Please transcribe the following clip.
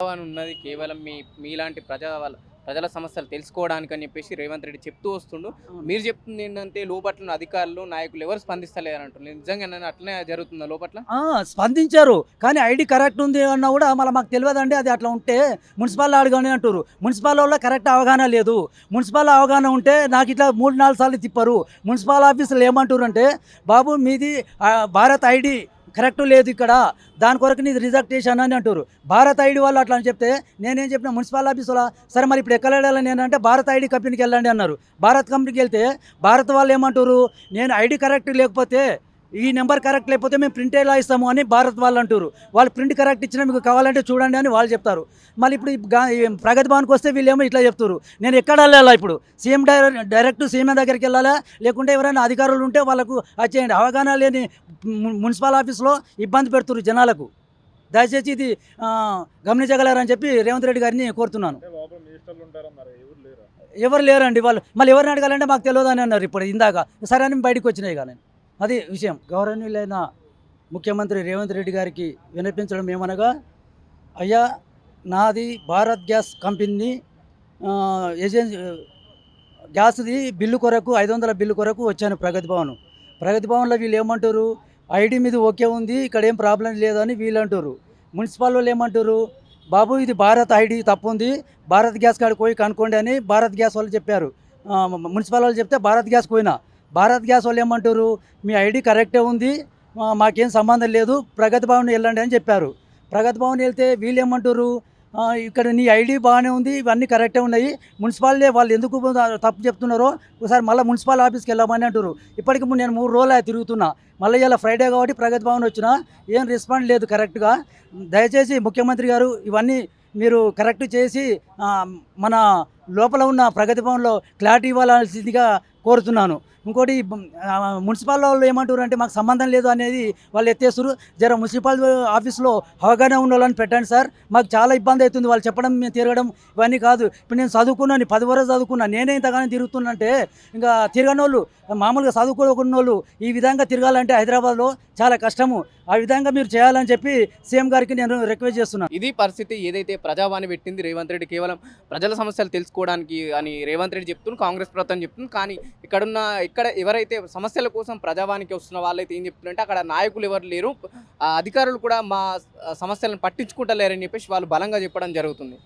ప్రజావాణి ఉన్నది కేవలం మీ మీలాంటి ప్రజా వాళ్ళ ప్రజల సమస్యలు తెలుసుకోవడానికి అని చెప్పేసి రేవంత్ రెడ్డి చెప్తూ వస్తుండు. మీరు చెప్తుంది ఏంటంటే లోపట్ల అధికారులు నాయకులు ఎవరు స్పందిస్తలేరు అంటున్నారు నిజంగా అట్లనే జరుగుతుందా లోపట్ల? స్పందించారు. కానీ ఐడి కరెక్ట్ ఉంది అన్నా కూడా మళ్ళీ మాకు తెలియదండి. అది అట్లా ఉంటే మున్సిపల్ అడగని అంటారు మున్సిపల్ వల్ల కరెక్ట్ అవగాహన లేదు. మున్సిపల్ అవగాహన ఉంటే నాకు ఇట్లా మూడు నాలుగు సార్లు తిప్పారు. మున్సిపల్ ఆఫీసులు ఏమంటారు అంటే బాబు మీది భారత్ ఐడి కరెక్ట్ లేదు ఇక్కడ. దాని కొరకు నీది రిజెక్ట్ చేశాను అని అంటారు భారత్ ఐడి వాళ్ళు అట్లా అని చెప్తే నేనేం చెప్పిన మున్సిపల్ ఆఫీస్ వాళ్ళ సరే మరి ఇప్పుడు ఎక్కడ వెళ్ళాలని అంటే భారత్ ఐడి కంపెనీకి వెళ్ళండి అన్నారు. భారత్ కంపెనీకి వెళ్తే భారత్ వాళ్ళు ఏమంటారు నేను ఐడి కరెక్ట్ లేకపోతే ఈ నెంబర్ కరెక్ట్ లేకపోతే మేము ప్రింట్ ఎలా ఇస్తాము అని భారత్ వాళ్ళు అంటారు వాళ్ళు ప్రింట్ కరెక్ట్ ఇచ్చినా మీకు కావాలంటే చూడండి అని వాళ్ళు చెప్తారు. మళ్ళీ ఇప్పుడు ప్రగతి భవన్కి వస్తే వీళ్ళేమో ఇట్లా చెప్తారు నేను ఎక్కడ వెళ్ళాలా ఇప్పుడు? సీఎం డైరెక్ట్ డైరెక్ట్ సీఎం దగ్గరికి వెళ్ళాలా? లేకుంటే ఎవరైనా అధికారులు ఉంటే వాళ్ళకు వచ్చేయండి అవగాహన లేని మున్సిపల్ ఆఫీస్లో ఇబ్బంది పెడుతున్నారు జనాలకు. దయచేసి ఇది గమనించగలరని చెప్పి రేవంత్ రెడ్డి గారిని కోరుతున్నాను. ఎవరు లేరండి వాళ్ళు? మళ్ళీ ఎవరిని అడగాలంటే మాకు తెలియదు అని అన్నారు ఇప్పుడు ఇందాక. సరే అని బయటకు వచ్చినాయి కానీ అది విషయం. గౌరవనీయులైన ముఖ్యమంత్రి రేవంత్ రెడ్డి గారికి వినిపించడం ఏమనగా అయ్యా నాది భారత్ గ్యాస్ కంపెనీ ఏజెన్సీ గ్యాస్ది బిల్లు కొరకు ఐదు వందల బిల్లు కొరకు వచ్చాను ప్రగతి భవన్. ప్రగతి భవన్లో వీళ్ళు ఏమంటారు? ఐడి మీద ఓకే ఉంది ఇక్కడ ఏం ప్రాబ్లం లేదని వీళ్ళు అంటారు. మున్సిపల్ వాళ్ళు ఏమంటారు? బాబు ఇది భారత్ ఐడి తప్పు ఉంది భారత్ గ్యాస్ కాడికి పోయి కనుక్కోండి అని భారత్ గ్యాస్ వాళ్ళు చెప్పారు. మున్సిపల్ వాళ్ళు చెప్తే భారత్ గ్యాస్ పోయినా. భారత్ గ్యాస్ వాళ్ళు ఏమంటారు? మీ ఐడి కరెక్టే ఉంది మాకేం సంబంధం లేదు ప్రగతి భవన్ వెళ్ళండి అని చెప్పారు. ప్రగతి భవన్ వెళ్తే వీళ్ళు ఏమంటారు? ఇక్కడ నీ ఐడి బాగానే ఉంది ఇవన్నీ కరెక్టే ఉన్నాయి. మున్సిపాలిటీ వాళ్ళు ఎందుకు తప్పు చెప్తున్నారో ఒకసారి మళ్ళీ మున్సిపల్ ఆఫీస్కి వెళ్ళమని అంటారు ఇప్పటికి నేను మూడు రోజులు తిరుగుతున్నా. మళ్ళీ ఇలా ఫ్రైడే కాబట్టి ప్రగతి భవన్ వచ్చిన ఏం రెస్పాండ్ లేదు కరెక్ట్గా. దయచేసి ముఖ్యమంత్రి గారు ఇవన్నీ మీరు కరెక్ట్ చేసి మన లోపల ఉన్న ప్రగతి భవన్లో క్లారిటీ ఇవ్వాల్సిందిగా కోరుతున్నాను. ఇంకోటి మున్సిపాల్ వాళ్ళు ఏమంటారు అంటే మాకు సంబంధం లేదు అనేది వాళ్ళు ఎత్తేస్తారు జర మున్సిపల్ ఆఫీస్లో అవగాహన ఉన్న వాళ్ళని పెట్టండి సార్. మాకు చాలా ఇబ్బంది అవుతుంది. వాళ్ళు చెప్పడం మేము తిరగడం ఇవన్నీ కాదు. ఇప్పుడు నేను చదువుకున్నాను పది వరకు చదువుకున్నాను. నేనే ఇంతగానే తిరుగుతున్నంటే ఇంకా తిరగని వాళ్ళు మామూలుగా చదువుకోకున్న వాళ్ళు ఈ విధంగా తిరగాలంటే హైదరాబాద్లో చాలా కష్టము. ఆ విధంగా మీరు చేయాలని చెప్పి సీఎం గారికి నేను రిక్వెస్ట్ చేస్తున్నాను. ఇది పరిస్థితి ఏదైతే ప్రజావాణి పెట్టింది రేవంత్ రెడ్డి కేవలం ప్రజల సమస్యలు తెలుసుకోవడానికి అని రేవంత్ రెడ్డి చెప్తున్నారు కాంగ్రెస్ ప్రభుత్వం చెప్తుంది కానీ ఇక్కడున్న ఇక్కడ ఎవరైతే సమస్యల కోసం ప్రజావానికి వస్తున్న వాళ్ళైతే ఏం చెప్తున్నారంటే అక్కడ నాయకులు ఎవరు లేరు. అధికారులు కూడా మా సమస్యలను పట్టించుకుంటలేరని చెప్పేసి వాళ్ళు బలంగా చెప్పడం జరుగుతుంది.